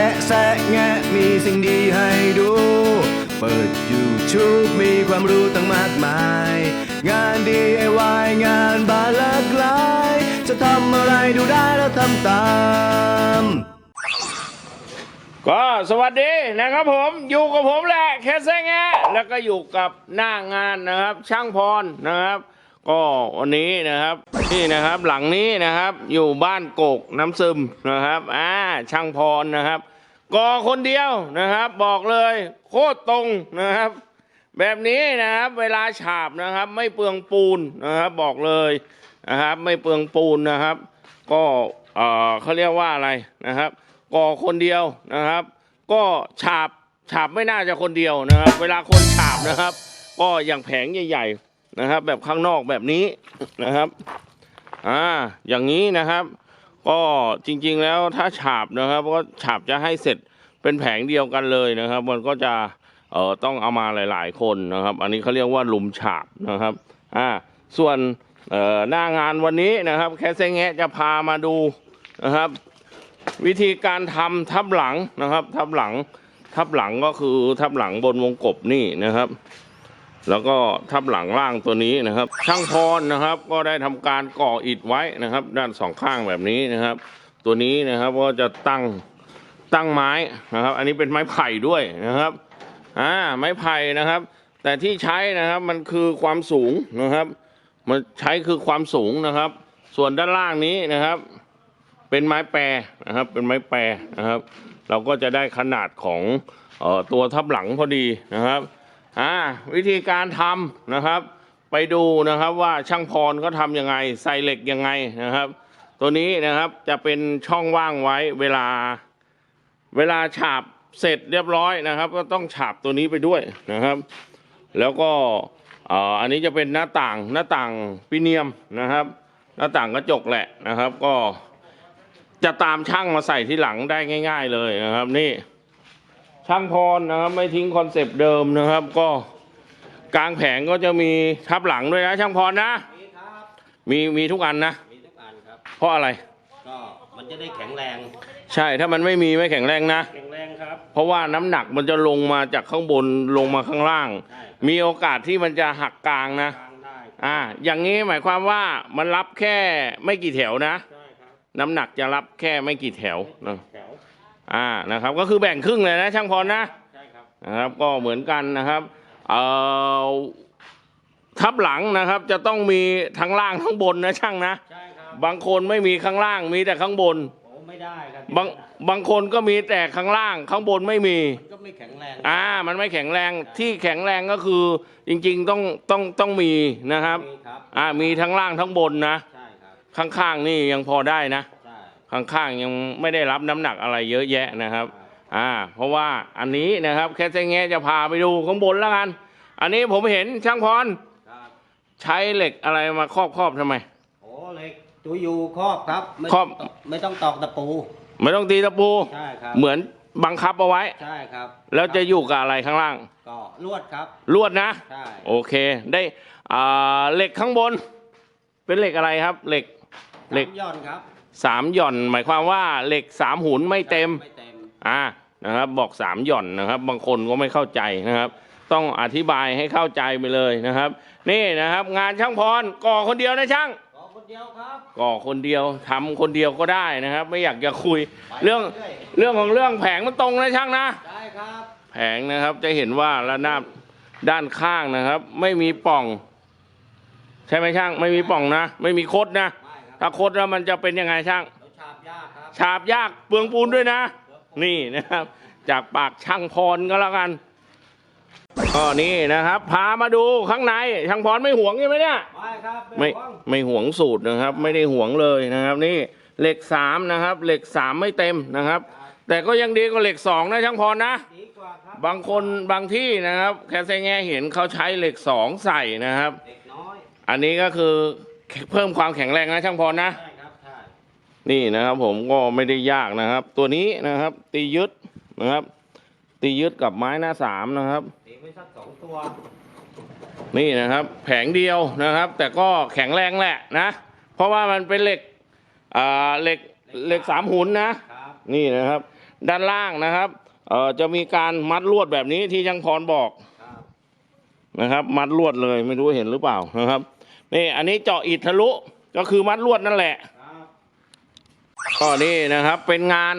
ค่แซะแงะมีสิ่งดีให้ดู เปิด YouTube มีความรู้ตั้งมากมาย งาน DIY งานบานหลากหลาย จะทำอะไรดูได้แล้วทำตาม ก็สวัสดีนะครับผมอยู่กับผมแหละแคสเซงแงแล้วก็อยู่กับหน้างานนะครับ ช่างพรนะครับ ก็วันนี้นะครับนี่นะครับหลังนี้นะครับอยู่บ้านโกกน้ำซึมนะครับอ่าช่างพรนะครับ ก่อคนเดียวนะครับ บอกเลย โคตรตรงนะครับ แบบนี้นะครับ เวลาฉาบนะครับ ไม่เปลืองปูนนะครับ บอกเลยนะครับ ไม่เปลืองปูนนะครับ ก็เออเขาเรียกว่าอะไรนะครับ ก่อคนเดียวนะครับ ก็ฉาบฉาบไม่น่าจะคนเดียวนะครับ เวลาคนฉาบนะครับ ก็อย่างแผงใหญ่ๆนะครับ แบบข้างนอกแบบนี้นะครับอ่าอย่างนี้นะครับ ก็จริงๆแล้วถ้าฉาบนะครับก็ฉาบจะให้เสร็จ เป็นแผงเดียวกันเลยนะครับ มันก็จะเอ่อต้องเอามาหลาย ๆ คนนะครับ อันนี้เขาเรียกว่าหลุมฉาบนะครับอ่าส่วนเอ่อหน้างานวันนี้นะครับแคสเซงแงะจะพามาดูนะครับ วิธีการทำทับหลังนะครับ ทับหลังทับหลังก็คือทับหลังบนวงกบนี่นะครับ แล้วก็ทับหลังล่างตัวนี้นะครับ ช่างพรนะครับ ก็ได้ทำการก่ออิฐไว้นะครับ ด้านสองข้างแบบนี้นะครับ ตัวนี้นะครับก็จะตั้ง ตั้งไม้นะครับ อันนี้เป็นไม้ไผ่ด้วยนะครับอ่าไม้ไผ่นะครับ แต่ที่ใช้นะครับมันคือความสูงนะครับ มันใช้คือความสูงนะครับ ส่วนด้านล่างนี้นะครับ เป็นไม้แปรนะครับ เป็นไม้แปรนะครับ เราก็จะได้ขนาดของออตัวทับหลังพอดีนะครับอ่าวิธีการทำนะครับ ไปดูนะครับว่าช่างพรก็ทำยังไงใส่เหล็กยังไงนะครับ ตัวนี้นะครับจะเป็นช่องว่างไว้เวลา เวลาฉาบเสร็จเรียบร้อยนะครับ ก็ต้องฉาบตัวนี้ไปด้วยนะครับ แล้วก็เอ่ออันนี้จะเป็นหน้าต่างหน้าต่างพิเนียมนะครับ หน้าต่างกระจกแหละนะครับ ก็จะตามช่างมาใส่ที่หลังได้ง่าย ๆ เลยนะครับ นี่ช่างพรนะครับไม่ทิ้งคอนเซปต์เดิมนะครับ ก็กลางแผงก็จะมีทับหลังด้วยนะ ช่างพรนะมีครับมีมีทุกอันนะมีทุกอันครับเพราะอะไรก็มันจะได้แข็งแรง ใช่ถ้ามันไม่มีไม่แข็งแรงนะ แข็งแรงครับ เพราะว่าน้ำหนักมันจะลงมาจากข้างบนลงมาข้างล่าง ใช่มีโอกาสที่มันจะหักกลางนะ กลางได้อ่า อย่างนี้หมายความว่ามันรับแค่ไม่กี่แถวนะ ใช่ครับน้ำหนักจะรับแค่ไม่กี่แถวนะแถวอ่านะครับ ก็คือแบ่งครึ่งเลยนะ ช่างพรนะ ใช่ครับนะครับก็เหมือนกันนะครับเอ่อทับหลังนะครับจะต้องมีทั้งล่างทั้งบนนะช่างนะ ใช่ครับบางคนไม่มีข้างล่างมีแต่ข้างบนโอ้ ไม่ได้ครับบางบางคนก็มีแต่ข้างล่างข้างบนไม่มี มันก็ไม่แข็งแรงอ่า มันไม่แข็งแรงที่แข็งแรงก็คือ จริงๆต้องต้องต้องมีนะครับ มีครับอ่ามีทั้งล่างทั้งบนนะ ใช่ครับข้างๆนี่ยังพอได้นะ ใช่ข้างๆยังไม่ได้รับน้ำหนักอะไรเยอะแยะนะครับ อ่า เพราะว่าอันนี้นะครับ แค่เซงแงะจะพาไปดูข้างบนแล้วกัน อันนี้ผมเห็นช่างพรครับใช้เหล็กอะไรมาครอบครอบทำไมโอ้เหล็ก ตัวยูครอบครับไม่ครอบ ไม่ต้องตอกตะปูไม่ต้องตีตะปู ใช่ครับเหมือนบังคับเอาไว้ ใช่ครับแล้วจะอยู่กับอะไรข้างล่าง ก็ลวดครับ ลวดนะ ใช่ โอเค ได้อ่าเหล็กข้างบน เป็นเหล็กอะไรครับ เหล็ก เหล็ก สามย่อนครับสามหย่อน หมายความว่าเหล็กสามหุนไม่เต็ม ไม่เต็ม อ่า นะครับ บอกสามหย่อนนะครับ บางคนก็ไม่เข้าใจนะครับ ต้องอธิบายให้เข้าใจไปเลยนะครับ นี่นะครับ งานช่างพรก่อคนเดียวนะช่างขอคน เดียวครับก่อคนเดียวทำคนเดียวก็ได้นะครับ ไม่อยากจะคุยเรื่องไปยเรื่องของเรื่องแผงมันตรงนะช่างนะได้ครับแผงนะครับจะเห็นว่าระนาบด้านข้างนะครับ ไม่มีปล่อง ใช่ไหมช่าง ไม่มีปล่องนะ ไม่มีคดนะ ไม่ครับถ้าคดแล้วมันจะเป็นยังไงช่างเดี๋ยวฉาบยากครับฉาบยากเปลืองปูนด้วยนะ นี่นะครับ จากปากช่างพรก็แล้วกันก็นี่นะครับ พามาดูข้างในช่างพรไม่ห่วงใช่ไหมเนี่ย ไม่ครับ ไม่ห่วงไม่ห่วงสูตรนะครับ ไม่ได้ห่วงเลยนะครับ นี่เหล็กสามนะครับ เหล็กสามไม่เต็มนะครับ แต่ก็ยังดีกว่าเหล็กสองนะช่างพรนะดีกว่าครับบางคนบางที่นะครับ แค่ไซแง่เห็นเขาใช้เหล็กสองใส่นะครับเด็กน้อยอันนี้ก็คือเพิ่มความแข็งแรงนะช่างพรนะใช่ครับใช่นี่นะครับ ผมก็ไม่ได้ยากนะครับ ตัวนี้นะครับ ตียึดนะครับ ตียึดกับไม้หน้าสามนะครับตีไว้สักสองตัว นี่นะครับ แผงเดียวนะครับ แต่ก็แข็งแรงแหละนะ เพราะว่ามันเป็นเหล็กอ่าเหล็กเหล็กสามหุนนะครับนี่นะครับ ด้านล่างนะครับเอ่อจะมีการมัดลวดแบบนี้ที่ช่างพรบอกครับนะครับ มัดลวดเลยไม่รู้เห็นหรือเปล่านะครับนี่อันนี้เจาะอิฐทะลุก็คือมัดลวดนั่นแหละครับก็นี่นะครับเป็นงาน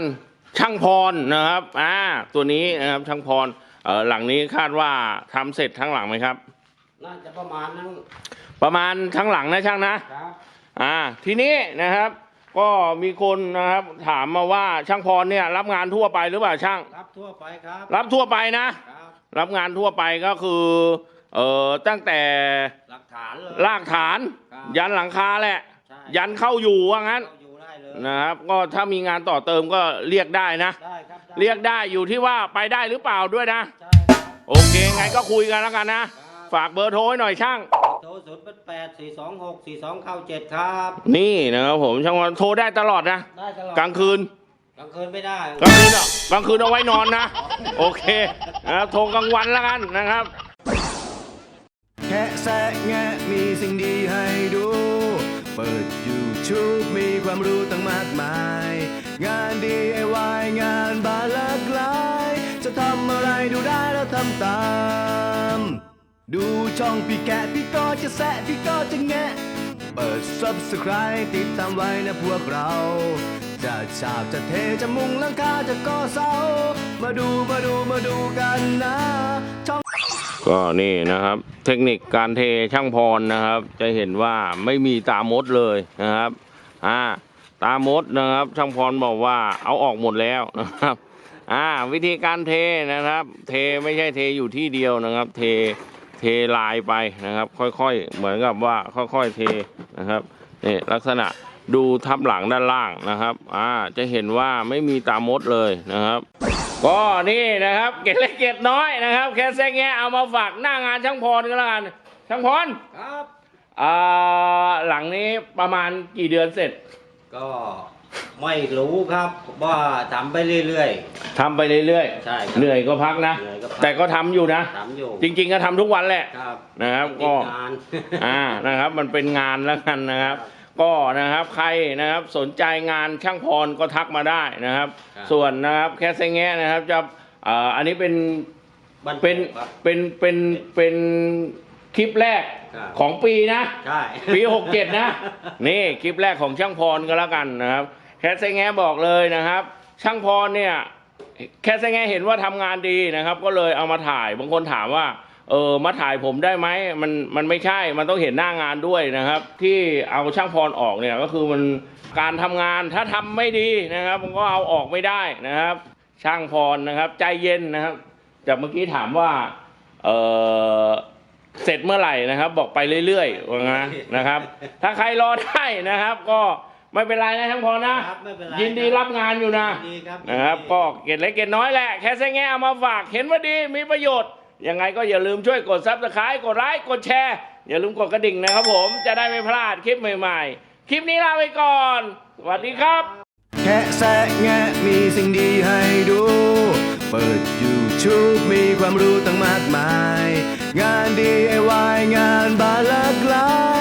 ช่างพรนะครับอ่าตัวนี้นะครับช่างพรเออหลังนี้คาดว่าทำเสร็จทั้งหลังไหมครับ น่าจะประมาณนั้นประมาณทั้งหลังนะช่างนะครับ อ่า ทีนี้นะครับ ก็มีคนนะครับถามมาว่าช่างพรเนี่ยรับงานทั่วไปหรือเปล่าช่าง รับทั่วไปครับรับทั่วไปนะ ครับรับงานทั่วไปก็คือเอ่อตั้งแต่หลักฐานเลย รากฐาน ครับ ยันหลังคาแหละ ใช่ยันเข้าอยู่ว่างั้นเข้าอยู่ได้เลยนะครับ ก็ถ้ามีงานต่อเติมก็เรียกได้นะ ได้ครับได้เรียกได้อยู่ที่ว่าไปได้หรือเปล่าด้วยนะ ใช่ครับโอเคไงก็คุยกันแล้วกันนะครับ ฝากเบอร์โทรไว้หน่อยช่าง โทรศูนย์แปดสี่สองหกสี่สองเก้าเจ็ดครับ นี่นะครับผมช่างวันโทรได้ตลอดนะ ได้ตลอดกลางคืน กลางคืนไม่ได้ กลางคืนอะกลางคืนเอาไว้นอนนะ โอเคนะครับโทรกลางวันแล้วกันนะครับ แค่แซะแงะมีสิ่งดีให้ดู เปิด YouTube มีความรู้ตั้งมากมาย งาน DIY งานบานหลากหลาย จะทำอะไรดูได้แล้วทำตาม ดูช่องพี่แกะพี่ก็จะแซะพี่ก็จะแงะ เปิด Subscribe ติดตามไว้นะพวกเรา จะฉาบจะเทจะมุงหลังคาจะก่อเสา มาดูมาดูมาดูกันนะ ช่อง ก็นี่นะครับ เทคนิคการเทช่างพรนะครับ จะเห็นว่าไม่มีตามดเลยนะครับอ่าตามดนะครับ ช่างพรบอกว่าเอาออกหมดแล้วนะครับอ่าวิธีการเทนะครับ เทไม่ใช่เทอยู่ที่เดียวนะครับ เท เทลายไปนะครับ ค่อยๆ เหมือนกับว่าค่อยๆเทนะครับนี่ลักษณะดูทับหลังด้านล่างนะครับ อ่า จะเห็นว่าไม่มีตามดเลยนะครับ ก็นี่นะครับเกล็ดเล็กเกล็ดน้อยนะครับ แค่แซงแงะเอามาฝากหน้างานช่างพรก็แล้วกัน ช่างพรครับ อ่า หลังนี้ประมาณกี่เดือนเสร็จ ก็ ไม่รู้ครับว่าทำไปเรื่อย ทำไปเรื่อยใช่ครับๆเหนื่อยก็พักนะ เหนื่อยก็พัก แต่ก็ทำอยู่นะ ๆทำอยู่จริง ๆ ก็ทำทุกวันแหละ ครับนะครับติก็ดงาน อ่านะครับมันเป็นงานแล้วกันนะครับ ก็นะครับใครนะครับสนใจงานช่างพรก็ทักมาได้นะครับ ครับ ส่วนนะครับแค่แซงแงะนะครับจะอ่าอันนี้เป็นบันเป็นครับ เป็นเป็นเป็นคลิปแรกครับ ของปีนะ ใช่ ปีหกเจ็ดนะ นี่คลิปแรกของช่างพรก็แล้วกันนะครับ แคสไซแงบอกเลยนะครับ ช่างพรเนี่ยแคสไซแงเห็นว่าทำงานดีนะครับ ก็เลยเอามาถ่ายบางคนถามว่าเออมาถ่ายผมได้ไหมมันมันไม่ใช่มันต้องเห็นหน้างานด้วยนะครับ ที่เอาช่างพรออกเนี่ยก็คือมันการทำงานถ้าทำไม่ดีนะครับมันก็เอาออกไม่ได้นะครับ ช่างพรนะครับ ใจเย็นนะครับจากเมื่อกี้ถามว่าเออเสร็จเมื่อไหร่นะครับ บอกไปเรื่อยๆว่างั้นนะครับ ถ้าใครรอได้นะครับ ก็ ไม่เป็นไรนะช่างพรนะ ครับไม่เป็นไรยินดีรับงานอยู่นะยินดีครับนะครับ ยินดี ก็เกร็ดเล็กเกร็ดน้อยแหละ แค่แซงแง่เอามาฝาก เห็นว่าดีมีประโยชน์ ยังไงก็อย่าลืมช่วยกดซับสไครต์กดไลค์กดแชร์ อย่าลืมกดกระดิ่งนะครับผม จะได้ไม่พลาดคลิปใหม่ๆ คลิปนี้ลาไปก่อน สวัสดีครับ แค่แซะแงะมีสิ่งดีให้ดู เปิด YouTube มีความรู้ตั้งมากมาย งาน DIY งานบานหลากหลายจะทำอะไ